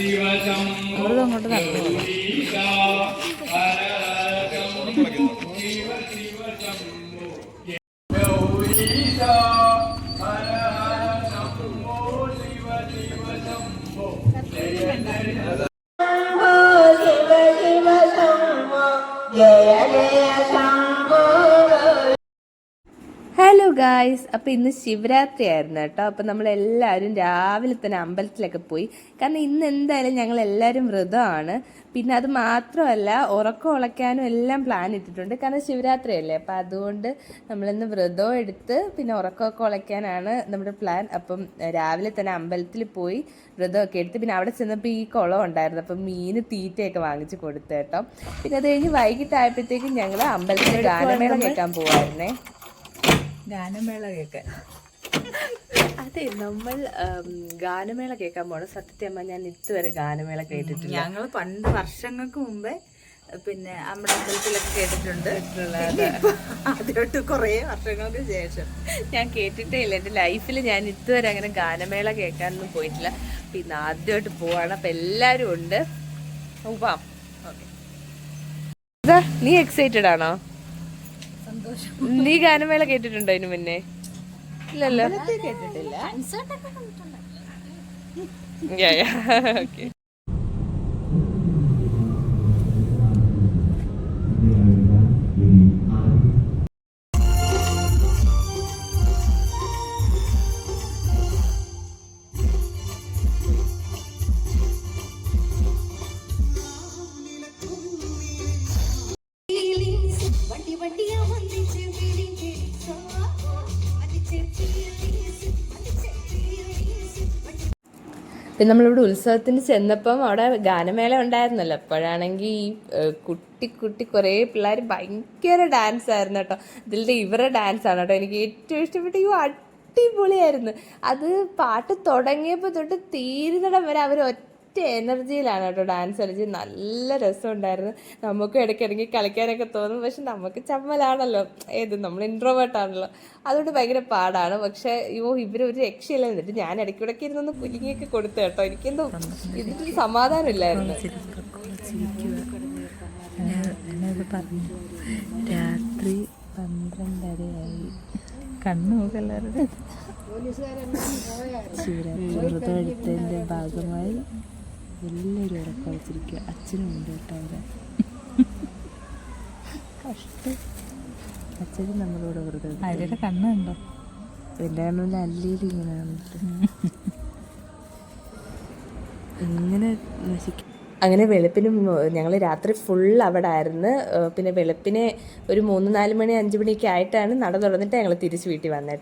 അമൃതം അങ്ങോട്ട് നടന്നു hello guys അപ്പോൾ ഇന്ന് ശിവരാത്രി ആയിരുന്നു കേട്ടോ. അപ്പോൾ നമ്മളെല്ലാവരും രാവിലെ തന്നെ അമ്പലത്തിലൊക്കെ പോയി. കാരണം ഇന്ന് എന്തായാലും ഞങ്ങൾ എല്ലാവരും വ്രതമാണ്. പിന്നെ അത് മാത്രമല്ല ഉറക്കം ഉളയ്ക്കാനും എല്ലാം പ്ലാൻ ഇട്ടിട്ടുണ്ട്. കാരണം ശിവരാത്രി അല്ലേ അപ്പോൾ അതുകൊണ്ട് നമ്മളിന്ന് വ്രതവും എടുത്ത് പിന്നെ ഉറക്കമൊക്കെ ഉളയ്ക്കാനാണ് നമ്മുടെ പ്ലാൻ അപ്പം രാവിലെ തന്നെ അമ്പലത്തിൽ പോയി വ്രതമൊക്കെ എടുത്ത് പിന്നെ അവിടെ ചെന്നപ്പോൾ ഈ കുളം ഉണ്ടായിരുന്നു. അപ്പം മീൻ തീറ്റയൊക്കെ വാങ്ങിച്ച് കൊടുത്തു കേട്ടോ. പിന്നെ അത് കഴിഞ്ഞ് വൈകിട്ടായപ്പോഴത്തേക്കും ഞങ്ങൾ അമ്പലത്തിൽ ഗാനമേള കേൾക്കാൻ പോവായിരുന്നേ. ഗാനമേള കേൾക്കാൻ അതെ നമ്മൾ ഗാനമേള കേൾക്കാൻ പോണം അമ്മ ഞാൻ ഇതുവരെ ഗാനമേള കേട്ടിട്ടില്ല. ഞങ്ങൾ പണ്ട് വർഷങ്ങൾക്ക് മുമ്പേ പിന്നെ നമ്മുടെ അമ്പലത്തിലൊക്കെ കേട്ടിട്ടുണ്ട്. അതിലോട്ട് കുറേ വർഷങ്ങൾക്ക് ശേഷം. ഞാൻ കേട്ടിട്ടേ ഇല്ല എന്റെ ലൈഫിൽ ഞാൻ ഇതുവരെ അങ്ങനെ ഗാനമേള കേൾക്കാനൊന്നും പോയിട്ടില്ല. പിന്നെ ആദ്യമായിട്ട് പോവാണ്. അപ്പം എല്ലാരും ഉണ്ട്. പോവാം നീ എക്സൈറ്റഡ് ആണോ? നീ ഗാനമേള കേട്ടിട്ടുണ്ടോ അതിന് മുന്നേ? ഇല്ലല്ലോ. കേട്ടിട്ടില്ല. ഓക്കെ പിന്നെ നമ്മളിവിടെ ഉത്സവത്തിന് ചെന്നപ്പം അവിടെ ഗാനമേള ഉണ്ടായിരുന്നല്ലോ. അപ്പോഴാണെങ്കിൽ ഈ കുട്ടി കുട്ടി കുറേ പിള്ളേർ ഭയങ്കര ഡാൻസ് ആയിരുന്നു കേട്ടോ. ഇതിലെ ഇവരുടെ ഡാൻസ് ആണ് കേട്ടോ. എനിക്ക് ഏറ്റവും ഇഷ്ടപ്പെട്ട ഈ അടിപൊളിയായിരുന്നു. അത് പാട്ട് തുടങ്ങിയപ്പോൾ തൊട്ട് തീരുന്നിടം വരെ അവർ ഒറ്റ എനർജിയിലാണ് കേട്ടോ ഡാൻസ് കളിച്ച്. നല്ല രസമുണ്ടായിരുന്നു. നമുക്ക് ഇടയ്ക്കിടയ്ക്ക് കളിക്കാനൊക്കെ തോന്നും. പക്ഷെ നമുക്ക് ചമ്മലാണല്ലോ. ഏത്? നമ്മൾ ഇൻട്രോവേർട്ടാണല്ലോ അതുകൊണ്ട് ഭയങ്കര പാടാണ്. പക്ഷെ അയ്യോ ഇവരൊരു ഒരു രക്ഷയില്ല. എന്നിട്ട് ഞാൻ ഇടയ്ക്കിടയ്ക്ക് ഇരുന്നൊന്ന് പുലിങ്ങിയൊക്കെ കൊടുത്തു കേട്ടോ. എനിക്കെന്തോ ഇതിട്ടൊരു സമാധാനമില്ലായിരുന്നു. പറഞ്ഞു രാത്രി പന്ത്രണ്ടരയായി. കണ്ണുകളരുടെ ശിവരാത്രി വ്രതം എടുത്തതിന്റെ ഭാഗമായി. എല്ലാവരും അവിടെ വെച്ചിരിക്കുക അച്ഛനും ഉണ്ട് കേട്ടോ അവിടെ. കഷ്ടം. അച്ഛനും നമ്മളോട് വെറുതെ അവരുടെ കണ്ണുണ്ടോ എന്റെ കണ്ണിൽ അല്ലേലും ഇങ്ങനെ വന്നിട്ട്. ഇങ്ങനെ നശിക്കും അങ്ങനെ വെളുപ്പിന് ഞങ്ങൾ രാത്രി ഫുൾ അവിടെ ആയിരുന്നു പിന്നെ വെളുപ്പിനെ ഒരു മൂന്ന് നാല് മണി അഞ്ച് മണിയൊക്കെ ആയിട്ടാണ് നട തുറന്നിട്ട് ഞങ്ങൾ തിരിച്ച് വീട്ടിൽ വന്നത്.